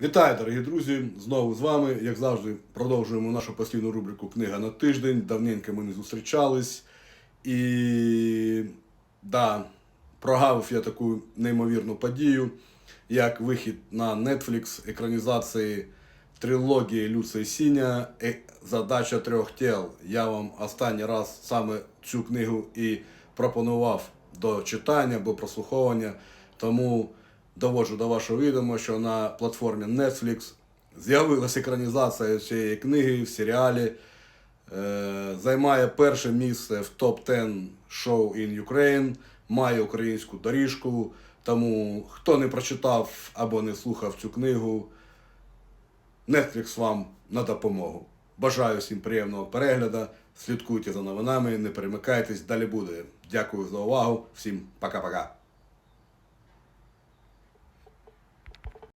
Вітаю, дорогі друзі! Знову з вами. Як завжди, продовжуємо нашу постійну рубрику Книга на тиждень. Давненько ми не зустрічались. І да, прогавив я таку неймовірну подію, як вихід на Netflix екранізації трилогії Люци Сіня «Е- Задача трьох тіл. Я вам останній раз саме цю книгу і пропонував до читання або прослуховування. Тому доводжу до вашого відома, що на платформі Netflix з'явилася екранізація цієї книги в серіалі. Е, займає перше місце в топ-10 шоу in Ukraine, має українську доріжку. Тому хто не прочитав або не слухав цю книгу, Netflix вам на допомогу. Бажаю всім приємного перегляду. Слідкуйте за новинами, не перемикайтесь, далі буде. Дякую за увагу. Всім пока-пока.